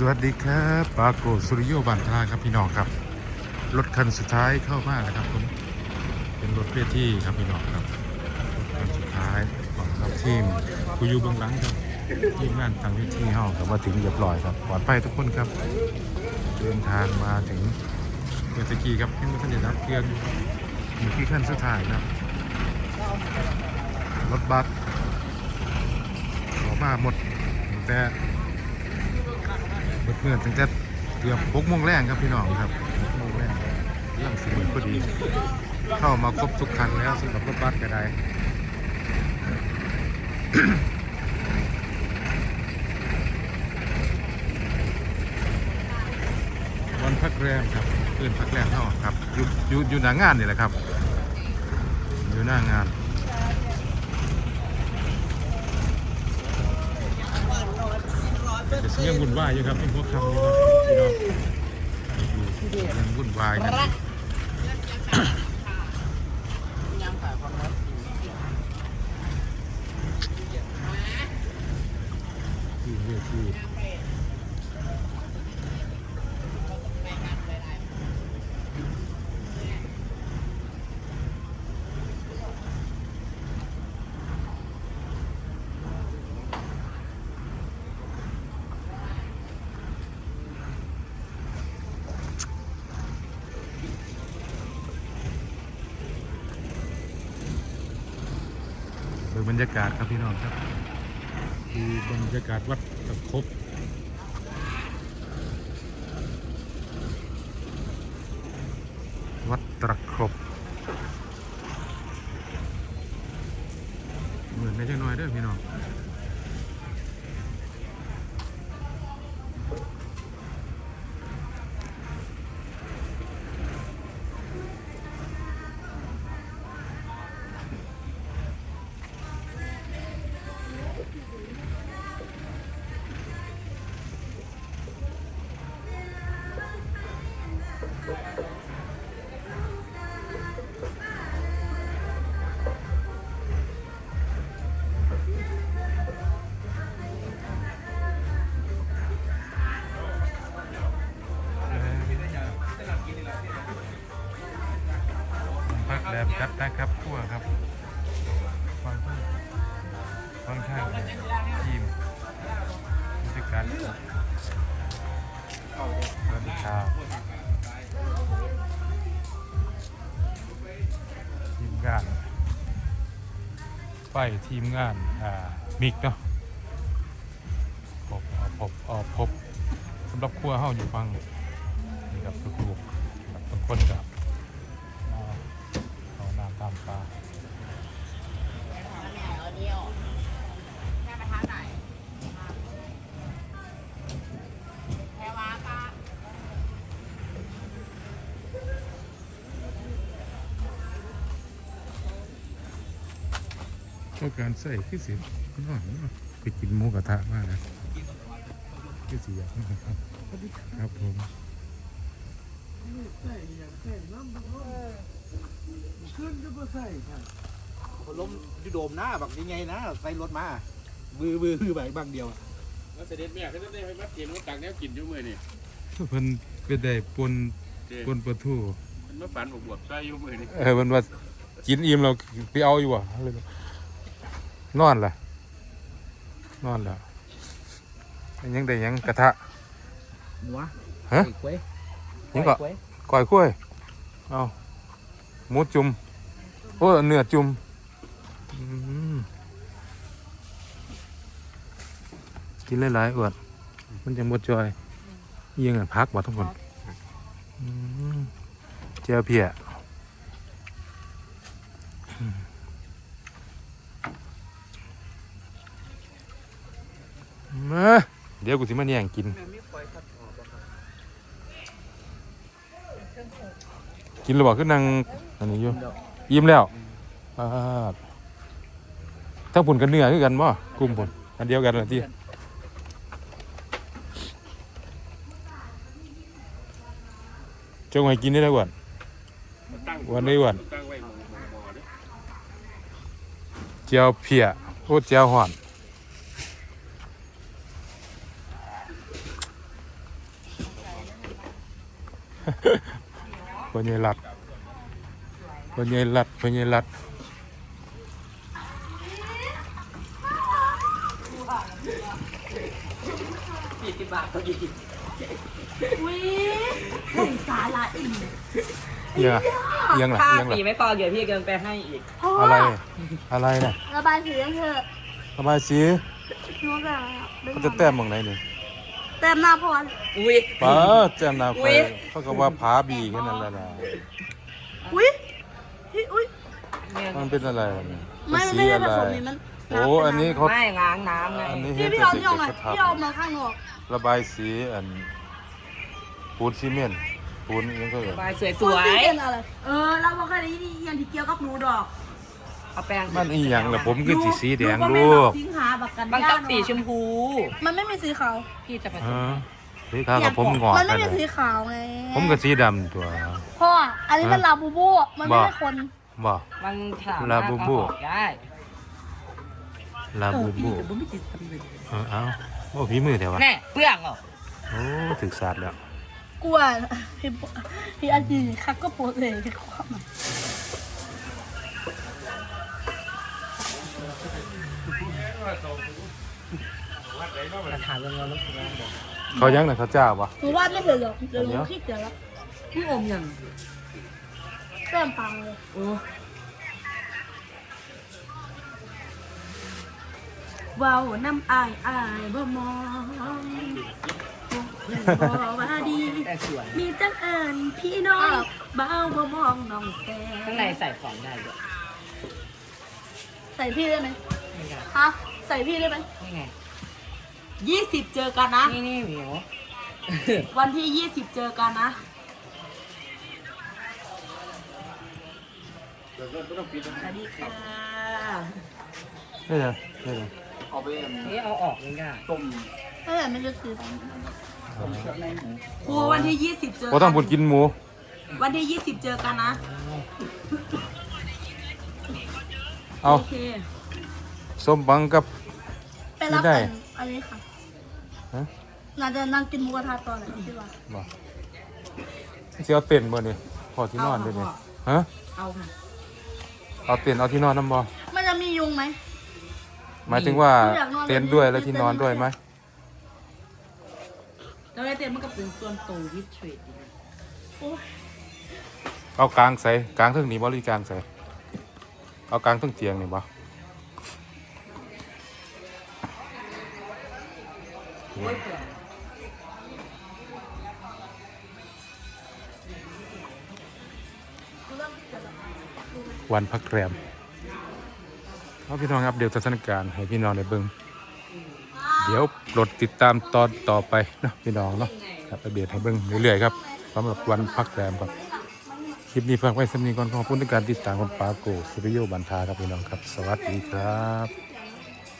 สวัสดีครับปาโกสุริโยบันทาครับพี่น้องครับ รถคันสุดท้ายเข้ามาแล้วครับผมเป็นรถเพื่อที่ครับพี่น้องครับรถคันสุดท้ายของเราทีมกูอยู่เบื้องหลังครับทีมงานทางวิธีเฮากับว่าถึงเรียบร้อยครับปลอดภัยทุกคนครับ เดินทางมาถึงเมื่อตะกี้ครับยังไม่ทันได้รับเครื่องอยู่ที่ขั้นสุดท้ายครับ รถบัสออกมาหมดแต่ เมื่อตั้งแต่เกือบหกโมงแรงครับพี่น้องครับหกโมงแรงเรื่องสิบพอดี เข้ามาครบทุกคันแล้วสำหรับรถบัสก็ได้วันพักแรมครับเพื่อนพักแรมเท่าครับอยู่อยู่อยู่หน้างานนี่แหละครับ อยู่หน้างาน แต่ เสียงวุ่นวายอยู่ครับเป็นพวกคำอยู่ครับพี่น้องอยู่ยังวุ่นวายนะ บรรยากาศครับพี่น้องครับดูบรรยากาศวัดตะคบ แรมจัดนะครับทั่วครับฟังฟังข้างทีมผู้จัดการสวัสดีครับทีมงานไฟทีมงานอ่ามิกเนาะพบอพบอพบสำหรับครัวเฮาอยู่ฟังนี่ครับทุกๆครับางคนกับาน้ำตามปลาก็การใส่คือสิน้อยไปกินหมูกระทะมากนะคือสิอยากครับผมใส่อยากใส่น้ำ คนล้มยูโดมหน้าแบบยังไงนะใส่รถมาบือบือบือแบบบางเดียวอะแล้วเสด็จแม่ก็จะได้ให้มาเตรียมก็ตักแนวกินอยู่มือนี่เพิ่นเป็นได้ปนเด้ปนปลาทูมันมาฝันบวบๆใส่อยู่มือนี่เออมันว่ากินอิ่มเราไปเอาอยู่อะเลยนอนล่ะนอนแล้วยังได้ยังกระทะ หัวฮะ ไอ้กล้วยยังก็ไล้วยก้อยกล้วยเอา หมูจุ่มโอ้เนื้อจุ่มกินหลายๆอวดมันจะหมดจอยยังอะพักบ่ทุกคนเจ้าเพียมาเดี๋ยวกูสิมาแย่งกิน กินหรือเปล่าขึ้นนั่งอันนี้อยู่ยิ้มแล้วปาดทั้งผุนกันเนื้อคือกันบ่กลุ่มผุนอันเดียวกันเหรอที่จงให้กินได้แล้วก่อนมันตั้งวันนี้วันตั้งไว้หมองหมอเด้อเจียวเพียโอ้เจียวห่อน พ่อใหญ่รัดพ่อใหญ่รัดพ่อใหญ่รัดสี่สิบบาทพอดีอุ้ยใส่สาระอีกเอียงอะเอียงล่ะค่าเอียงฟล่ะรีไม่พอเดี๋ยวพี่เกินไปให้อีก พ่ออะไร อะไรน่ะระบายสีกันเถอะระบายสีนัวกันเขาจะแต้มหมองไหนนี่ แต้มหน้าพรอุ้ยป้าแต้มหน้าอุ๊ไฟยเขาก็ว่าผาบีแค่นั้นแหละนะอุ้ยพี่อุ้ยเนี่ยมันเป็นอะไรล่ะเนี่ยไม่เป็นไม่สีได้อะผไรสมนี่มันโอ้อันนี้เขาไม่ล้างน้ำไงอันนี้พี่เฮ็ดพี่แต่เอาเด็ที่ออกกมาๆเขาพี่เอาทำมาข้างนอกระบายสีอันปูนซีเมนต์ปูนอิหยังก็เกิดบายสวยสตัววยสีเป็นอะไรเออเราบอกแค่นี้นี่ยันที่เกี่ยวกับหนูดอก เอาแป้งมันอีหยังล่ะผมก็สีสีแดงหนูลูก็ไม่บอกกสิงหาบักกันบางยาต้องสีชมพูมันไม่มีสีขาวพี่จะผเอสมอสีขาวกับผมงอกมันกัไม่นมีเลสียขาวไงผมกับสีดำตัวพ่ออันนี้มันลาบูบูมันไม่บ่ใช่คนบ่มันถามลาบูบูเอออกได้ลาเอบูอพี่บูจะบ่ไม่ติดตำเลยเออเอาโอ้ผีมือเถอะวะแน่เปลืองเหรอโอ้ถึกศาสตร์แล้วกลัวพี่พี่อาจีคักก็โปรเลยที่ความ หมายมาถามเรื่องเงินลูกค้าบอกเขายังน่ะเขาเจ้าปะหนูวาดไม่เสร็จหรอกเดี๋ยวหนูขี้เกียจแล้วพี่อมยังแต้มปังเลยโอ้เว้าน้ำอายอายบ่มองบ่ว่าดีแต่สวยมีจังเอิญพี่น้องเบาบ่มองน้องแสข้างในใส่ของได้ด้วยใส่พี่ได้ไหมนี่ไงฮะ ใส่พี่ได้ไหมนี่ไงยี่สิบเจอกันนะ นี่นี่เหมียววันที่ยี่สิบเจอกันนะ สวัสดีค่ะนี่ไงนี่ไงนี่เอาออกเลยง่ายไม่แต่ไม่จะซื้อครูวันที่ยี่สิบเจอโอ้ต้องพูดกินหมู วันที่ยี่สิบเจอกันนะ เอาโอเคส้มบังกับไป รับไม่ได้กันอันนี้ค่ะฮะน่าจะนั่งกินหมูกระทะตอนไหนพี่ว่า บ่สิเอาเต็นท์บ่นี่พอที่นอนด้วยนี่ฮะเอาค่ะเอาเต็นท์เอาที่นอนนํบ่มันจะมียุงไหม หมายถึงว่าอยากนอน เต็นท์ด้วยแล้วในที่เต็นท์นอนด้วยไหมแล้วไอเต็มมันก็เป็นส่วนตัววิเทรดอีกโอ้ยเอากลางใส่กลางเทิงนี้บ่หรือกลางใส่เอากลางเทิงเตียงนี่บ่ โอ้ยเปลือกวันพักแรมเอาพี่น้องครับเดี๋ยวสถานการณ์ให้พี่น้องได้เบิ่งเดี๋ยวโปรดติดตามตอนต่อไปเนาะพี่น้องเนาะครับอัปเดตให้เบิ่งเรื่อยๆครับสำหรับวันพักแรมครับคลิปนี้ฝากไว้สำนีก่อนขอบคุณในการติดตามคนปาโกสุริโยบันทาครับพี่น้องครับ สวัสดีครับ